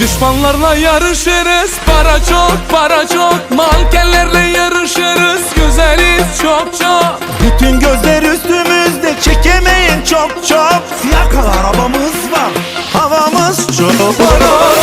Düşmanlarla yarışırız. Para çok para çok. Mankenlerle yarışırız. Güzeliz çok çok. Bütün gözler üstümüzde. Çekemeyin çok çok. Siyah kal arabamız var. Havamız çok. Para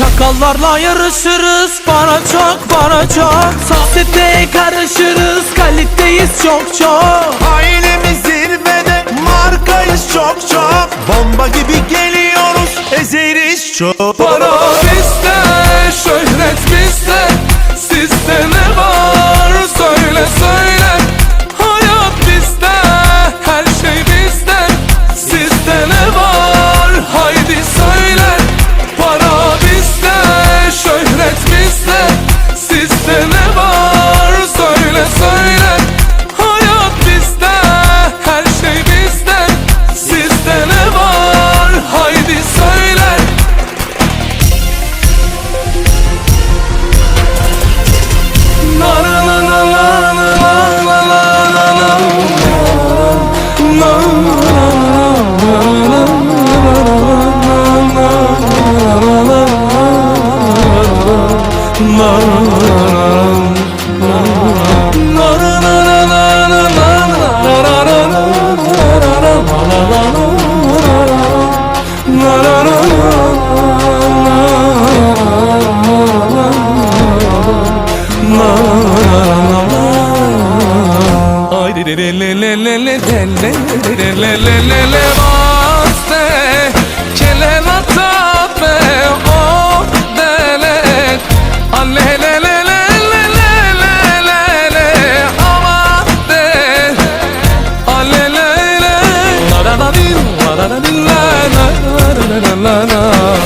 Çakallarla yarışırız Bana çok bana çok. Sohbete karışırız Kaliteyiz çok çok. Hayır Siste, siste ne var? Vaste kelemata be o delet Alle le le le le le le le le ama de Alle le le la la la la la la la la la la.